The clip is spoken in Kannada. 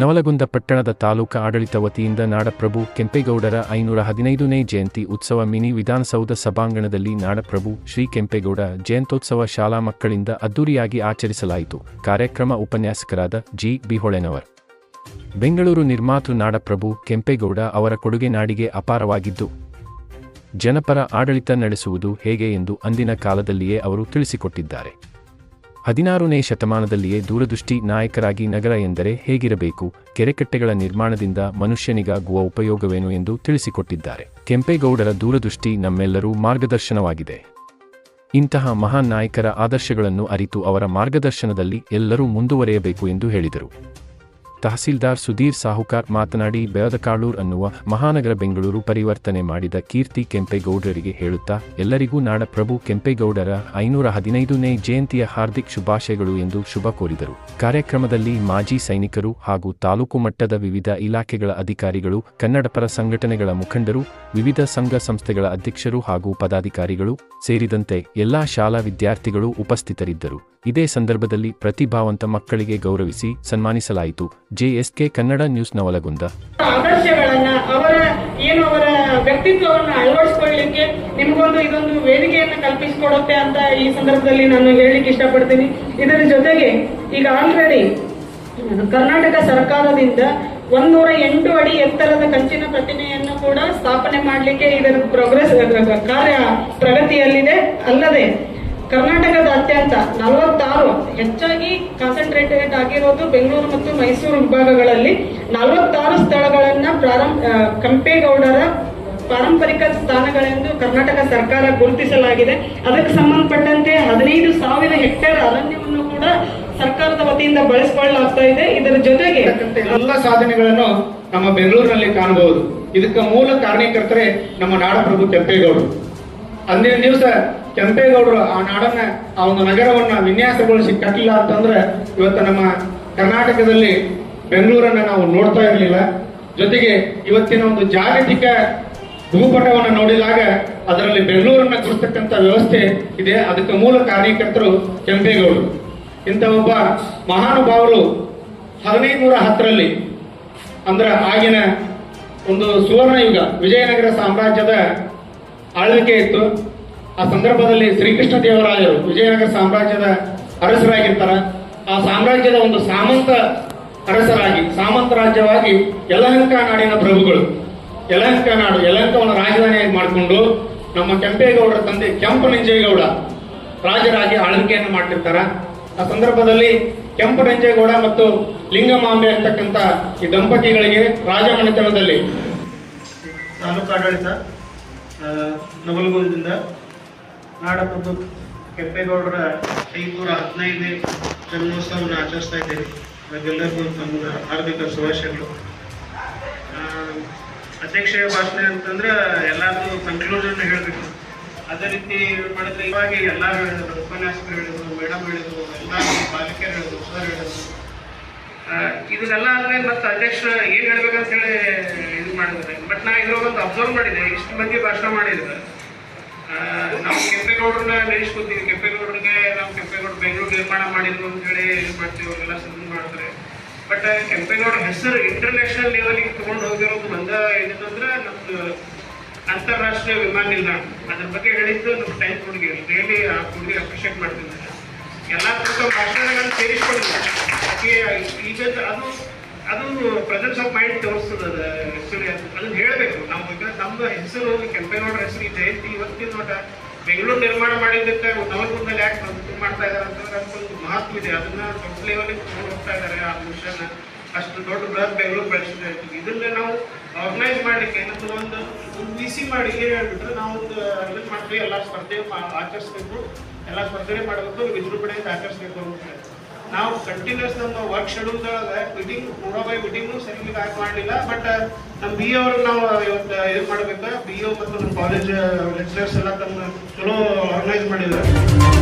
ನವಲಗುಂದ ಪಟ್ಟಣದ ತಾಲೂಕಾ ಆಡಳಿತ ವತಿಯಿಂದ ನಾಡಪ್ರಭು ಕೆಂಪೇಗೌಡರ ಐನೂರ ಹದಿನೈದನೇ ಜಯಂತಿ ಉತ್ಸವ ಮಿನಿ ವಿಧಾನಸೌಧ ಸಭಾಂಗಣದಲ್ಲಿ ನಾಡಪ್ರಭು ಶ್ರೀ ಕೆಂಪೇಗೌಡ ಜಯಂತೋತ್ಸವ ಶಾಲಾ ಮಕ್ಕಳಿಂದ ಅದ್ದೂರಿಯಾಗಿ ಆಚರಿಸಲಾಯಿತು. ಕಾರ್ಯಕ್ರಮ ಉಪನ್ಯಾಸಕರಾದ ಜಿ. ಬಿಹೊಳೆನವರ್. ಬೆಂಗಳೂರು ನಿರ್ಮಾತೃ ನಾಡಪ್ರಭು ಕೆಂಪೇಗೌಡ ಅವರ ಕೊಡುಗೆ ನಾಡಿಗೆ ಅಪಾರವಾಗಿದ್ದು, ಜನಪರ ಆಡಳಿತ ನಡೆಸುವುದು ಹೇಗೆ ಎಂದು ಅಂದಿನ ಕಾಲದಲ್ಲಿಯೇ ಅವರು ತಿಳಿಸಿಕೊಟ್ಟಿದ್ದಾರೆ. ಹದಿನಾರನೇ ಶತಮಾನದಲ್ಲಿಯೇ ದೂರದೃಷ್ಟಿ ನಾಯಕರಾಗಿ ನಗರ ಎಂದರೆ ಹೇಗಿರಬೇಕು? ಕೆರೆಕಟ್ಟೆಗಳ ನಿರ್ಮಾಣದಿಂದ ಮನುಷ್ಯನಿಗಾಗುವ ಉಪಯೋಗವೇನು ಎಂದು ತಿಳಿಸಿಕೊಟ್ಟಿದ್ದಾರೆ. ಕೆಂಪೇಗೌಡರ ದೂರದೃಷ್ಟಿ ನಮ್ಮೆಲ್ಲರೂ ಮಾರ್ಗದರ್ಶನವಾಗಿದೆ. ಇಂತಹ ಮಹಾನ್ ನಾಯಕರ ಆದರ್ಶಗಳನ್ನು ಅರಿತು ಅವರ ಮಾರ್ಗದರ್ಶನದಲ್ಲಿ ಎಲ್ಲರೂ ಮುಂದುವರೆಯಬೇಕು ಎಂದು ಹೇಳಿದರು. ತಹಸೀಲ್ದಾರ್ ಸುಧೀರ್ ಸಾಹುಕಾರ್ ಮಾತನಾಡಿ ಬೆಳದಕಾಳೂರ್ ಅನ್ನುವ ಮಹಾನಗರ ಬೆಂಗಳೂರು ಪರಿವರ್ತನೆ ಮಾಡಿದ ಕೀರ್ತಿ ಕೆಂಪೇಗೌಡರಿಗೆ ಹೇಳುತ್ತಾ, ಎಲ್ಲರಿಗೂ ನಾಡಪ್ರಭು ಕೆಂಪೇಗೌಡರ ಐನೂರ ಹದಿನೈದನೇ ಜಯಂತಿಯ ಹಾರ್ದಿಕ್ ಶುಭಾಶಯಗಳು ಎಂದು ಶುಭ ಕೋರಿದರು. ಕಾರ್ಯಕ್ರಮದಲ್ಲಿ ಮಾಜಿ ಸೈನಿಕರು ಹಾಗೂ ತಾಲೂಕು ಮಟ್ಟದ ವಿವಿಧ ಇಲಾಖೆಗಳ ಅಧಿಕಾರಿಗಳು, ಕನ್ನಡಪರ ಸಂಘಟನೆಗಳ ಮುಖಂಡರು, ವಿವಿಧ ಸಂಘ ಸಂಸ್ಥೆಗಳ ಅಧ್ಯಕ್ಷರು ಹಾಗೂ ಪದಾಧಿಕಾರಿಗಳು ಸೇರಿದಂತೆ ಎಲ್ಲಾ ಶಾಲಾ ವಿದ್ಯಾರ್ಥಿಗಳು ಉಪಸ್ಥಿತರಿದ್ದರು. ಇದೇ ಸಂದರ್ಭದಲ್ಲಿ ಪ್ರತಿಭಾವಂತ ಮಕ್ಕಳಿಗೆ ಗೌರವಿಸಿ ಸನ್ಮಾನಿಸಲಾಯಿತು. ಜೆಎಸ್ಕೆ ಕನ್ನಡ ನ್ಯೂಸ್ ನವಲಗುಂದ ಆದರ್ಶಗಳನ್ನ ಅವರ, ಏನು ಅವರ ವ್ಯಕ್ತಿತ್ವವನ್ನ ಅಳವಡಿಸಿಕೊಳ್ಳಲಿಕ್ಕೆ ನಿಮಗೊಂದು ಇದೊಂದು ವೇದಿಕೆಯನ್ನು ಕಲ್ಪಿಸಿಕೊಡುತ್ತೆ ಅಂತ ಈ ಸಂದರ್ಭದಲ್ಲಿ ನಾನು ಹೇಳಲಿಕ್ಕೆ ಇಷ್ಟಪಡ್ತೀನಿ. ಇದರ ಜೊತೆಗೆ ಈಗ ಆಲ್ರೆಡಿ ಕರ್ನಾಟಕ ಸರ್ಕಾರದಿಂದ ಒಂದೂರ ಎಂಟು ಅಡಿ ಎತ್ತರದ ಕಂಚಿನ ಪ್ರತಿಮೆಯನ್ನು ಕೂಡ ಸ್ಥಾಪನೆ ಮಾಡಲಿಕ್ಕೆ ಇದರ ಪ್ರೋಗ್ರೆಸ್ ಕಾರ್ಯ ಪ್ರಗತಿಯಲ್ಲಿದೆ. ಅಲ್ಲದೆ ಕರ್ನಾಟಕದಾದ್ಯಂತ ನಲವತ್ತಾರು ಹೆಚ್ಚಾಗಿ ಕಾನ್ಸಂಟ್ರೇಟೆಡ್ ಆಗಿರೋದು ಬೆಂಗಳೂರು ಮತ್ತು ಮೈಸೂರು ವಿಭಾಗಗಳಲ್ಲಿ ನಲವತ್ತಾರು ಸ್ಥಳಗಳನ್ನ ಪ್ರಾರಂಭ ಕಂಪೇಗೌಡರ ಪಾರಂಪರಿಕ ಸ್ಥಾನಗಳೆಂದು ಕರ್ನಾಟಕ ಸರ್ಕಾರ ಗುರುತಿಸಲಾಗಿದೆ. ಅದಕ್ಕೆ ಸಂಬಂಧಪಟ್ಟಂತೆ ಹದಿನೈದು ಸಾವಿರ ಹೆಕ್ಟೇರ್ ಅರಣ್ಯವನ್ನು ಕೂಡ ಸರ್ಕಾರದ ವತಿಯಿಂದ ಬಳಸಿಕೊಳ್ಳಲಾಗ್ತಾ ಇದೆ. ಇದರ ಜೊತೆಗೆ ಎಲ್ಲ ಸಾಧನೆಗಳನ್ನು ನಮ್ಮ ಬೆಂಗಳೂರಿನಲ್ಲಿ ಕಾಣಬಹುದು. ಇದಕ್ಕೆ ಮೂಲ ಕಾರಣೀಕರ್ತರೆ ನಮ್ಮ ನಾಡಪ್ರಭು ಕೆಂಪೇಗೌಡರು. ಅಂದಿನ ದಿವಸ ಕೆಂಪೇಗೌಡರು ಆ ನಾಡನ್ನ, ಆ ಒಂದು ನಗರವನ್ನ ವಿನ್ಯಾಸಗೊಳಿಸಿ ಕಟ್ಟಲಿಲ್ಲ ಅಂತಂದ್ರೆ ಇವತ್ತು ನಮ್ಮ ಕರ್ನಾಟಕದಲ್ಲಿ ಬೆಂಗಳೂರನ್ನ ನಾವು ನೋಡ್ತಾ ಇರಲಿಲ್ಲ. ಜೊತೆಗೆ ಇವತ್ತಿನ ಒಂದು ಜಾಗತಿಕ ಭೂಪಟವನ್ನು ನೋಡಿದಾಗ ಅದರಲ್ಲಿ ಬೆಂಗಳೂರನ್ನ ಕುರಿತಕ್ಕಂಥ ವ್ಯವಸ್ಥೆ ಇದೆ. ಅದಕ್ಕೆ ಮೂಲ ಕಾರ್ಯಕರ್ತರು ಕೆಂಪೇಗೌಡರು. ಇಂಥ ಒಬ್ಬ ಮಹಾನುಭಾವರು ಹದಿನೈದು ನೂರ ಹತ್ತರಲ್ಲಿ ಅಂದ್ರೆ ಆಗಿನ ಒಂದು ಸುವರ್ಣ ಯುಗ ವಿಜಯನಗರ ಸಾಮ್ರಾಜ್ಯದ ಆಳ್ವಿಕೆ ಇತ್ತು. ಆ ಸಂದರ್ಭದಲ್ಲಿ ಶ್ರೀಕೃಷ್ಣ ದೇವರಾಯರು ವಿಜಯನಗರ ಸಾಮ್ರಾಜ್ಯದ ಅರಸರಾಗಿರ್ತಾರ. ಆ ಸಾಮ್ರಾಜ್ಯದ ಒಂದು ಸಾಮಂತ ಅರಸರಾಗಿ ಸಾಮಂತ ರಾಜ್ಯವಾಗಿ ಯಲಹಂಕ ನಾಡಿನ ಪ್ರಭುಗಳು. ಯಲಹಂಕ ನಾಡು ಯಲಹಂಕವನ್ನು ರಾಜಧಾನಿಯಾಗಿ ಮಾಡಿಕೊಂಡು ನಮ್ಮ ಕೆಂಪೇಗೌಡರ ತಂದೆ ಕೆಂಪು ನಂಜೇಗೌಡ ರಾಜರಾಗಿ ಆಳ್ವಿಕೆಯನ್ನು ಮಾಡ್ತಿರ್ತಾರ. ಆ ಸಂದರ್ಭದಲ್ಲಿ ಕೆಂಪು ನಂಜೇಗೌಡ ಮತ್ತು ಲಿಂಗಮಾಂಬೆ ಅಂತಕ್ಕಂಥ ಈ ದಂಪತಿಗಳಿಗೆ ರಾಜಮನೆತನದಲ್ಲಿ ತಾಲೂಕು ಆಡಳಿತ ಆ, ನವಲಗುಂದದಿಂದ ನಾಡಪ್ರಭು ಕೆಂಪೇಗೌಡರ ಐನೂರ ಹದಿನೈದನೇ ಜನ್ಮೋತ್ಸವವನ್ನು ಆಚರಿಸ್ತಾ ಇದ್ದೇವೆ. ಅದಕ್ಕೆಲ್ಲರಿಗೂ ನಮ್ಮ ಹಾರ್ದಿಕ ಶುಭಾಶಯಗಳು. ಅಧ್ಯಕ್ಷೀಯ ಭಾಷಣ ಅಂತಂದ್ರೆ ಎಲ್ಲಾರು ಕನ್ಕ್ಲೂಷನ್ ಹೇಳಬೇಕು. ಅದೇ ರೀತಿ ಮಾಡಿದ್ರೆ ಇವಾಗ ಎಲ್ಲರೂ ಹೇಳಿದ್ರು, ಉಪನ್ಯಾಸಕರು ಹೇಳಿದ್ರು ಮೇಡಮ್ ಹೇಳಿದ್ರು ಎಲ್ಲ ಬಾಲಕಿಯರು ಹೇಳಿದ್ರು ಸರ್ ಹೇಳಿದ್ರು. ಇದನ್ನೆಲ್ಲ ಆದ್ಮೇಲೆ ಮತ್ತೆ ಅಧ್ಯಕ್ಷ ಏನ್ ಹೇಳ್ಬೇಕಂತ ಹೇಳಿ ಇದು ಮಾಡಿದ್ರೆ ಬಟ್ ನಾ ಇದ್ರ ಒಂದು ಅಬ್ಸರ್ವ್ ಮಾಡಿದೆ. ಇಷ್ಟು ಮಂದಿ ಭಾಷಣ ಮಾಡಿದ್ರೆ. ನಾವು ಕೆಂಪೇಗೌಡರನ್ನ ನಡೆಸ್ಕೊತೀವಿ ಕೆಂಪೇಗೌಡರಿಗೆ ನಾವು ಕೆಂಪೇಗೌಡ ಬೆಂಗಳೂರು ನಿರ್ಮಾಣ ಮಾಡಿದ್ರು ಅಂತ ಹೇಳಿ ಇದು ಮಾಡ್ತೀವಿ ಅವರೆಲ್ಲ ಸುಮ್ಮನೆ ಮಾಡ್ತಾರೆ. ಬಟ್ ಕೆಂಪೇಗೌಡ ಹೆಸರು ಇಂಟರ್ನ್ಯಾಷನಲ್ ಲೆವೆಲಿಗೆ ತಗೊಂಡು ಹೋಗಿರೋದು ಒಂದ ಏನಂದ್ರೆ ನಮ್ದು ಅಂತಾರಾಷ್ಟ್ರೀಯ ವಿಮಾನ ನಿಲ್ದಾಣ. ಅದ್ರ ಬಗ್ಗೆ ಹೇಳಿದ್ದು ನಮ್ಮ ಟೈಮ್ ಕೊಡುಗೆ ಹೇಳಿ ಆ ಕೊಡುಗೆ ಅಪ್ರಿಷಿಯೇಟ್ ಮಾಡ್ತೀನಿ ಎಲ್ಲ ಭಾಷಣಗಳನ್ನು ಸೇರಿಸ್ಕೊಂಡಿಲ್ಲ ಅದು ಅದು ಪ್ರೆಸೆನ್ಸ್ ಆಫ್ ಮೈಂಡ್ ತೋರಿಸ್ತದೆ ಅದು ಆಕ್ಚುಲಿ ಅದನ್ನ ಹೇಳಬೇಕು. ನಾವು ಈಗ ನಮ್ಮ ಹೆಸರು ಕೆಂಪೇಗೌಡರ ಹೆಸರು ಈ ಜಯಂತಿ ಇವತ್ತಿನ ನೋಟ ಬೆಂಗಳೂರು ನಿರ್ಮಾಣ ಮಾಡಿದ್ದಕ್ಕೆ ನವಲಗುಂದಲ್ಲಿ ಯಾಕೆ ಇದು ಮಾಡ್ತಾ ಇದ್ದಾರೆ ಅಂತಂದ್ರೆ ಅದಕ್ಕೊಂದು ಮಹತ್ವ ಇದೆ. ಅದನ್ನ ದೊಡ್ಡ ಲೆವೆಲಿಗೆ ಹೋಗ್ತಾ ಇದ್ದಾರೆ ಆ ಮಿಷನ್ ಅಷ್ಟು ದೊಡ್ಡ ಬೃಹತ್ ಬೆಂಗಳೂರು ಬೆಳೆಸಿದೆ ಇದನ್ನ ನಾವು ಆರ್ಗನೈಸ್ ಮಾಡ್ಲಿಕ್ಕೆ ನಮ್ದು ಒಂದು ಒಂದು ವಿ ಸಿ ಮಾಡಿ ಏನು ಹೇಳ್ಬಿಟ್ರೆ ನಾವು ಒಂದು ಇದನ್ನ ಮಾಡ್ತೀವಿ. ಎಲ್ಲ ಸ್ಪರ್ಧೆ ಆಚರಿಸ್ಬೇಕು. ಎಲ್ಲ ಸ್ಪರ್ಧೆ ಮಾಡಬೇಕು. ವಿಜೃಂಭಣೆಯಿಂದ ಆಚರಿಸ್ಬೇಕು ಅಂತ ಹೇಳಿ. ನಾವು ಕಂಟಿನ್ಯೂಸ್ ನಮ್ಮ ವರ್ಕ್ ಶೆಡ್ಯೂಲ್ ಮೀಟಿಂಗ್ ಮೂರೋ ಬೈ ಮೀಟಿಂಗ್ ಸರಿಯಾಗಿ ಆಗಿ ಮಾಡಲಿಲ್ಲ. ಬಟ್ ನಮ್ಮ ಬಿ ಅವ್ರು ನಾವು ಇವತ್ತು ಇದು ಮಾಡ್ಬೇಕು. ಬಿ ಮತ್ತು ನಮ್ಮ ಕಾಲೇಜ್ ಲೆಕ್ಚರರ್ಸ್ ಎಲ್ಲ ತಮ್ಮ ಚಲೋ ಆರ್ಗನೈಸ್ ಮಾಡಿದ್ದಾರೆ.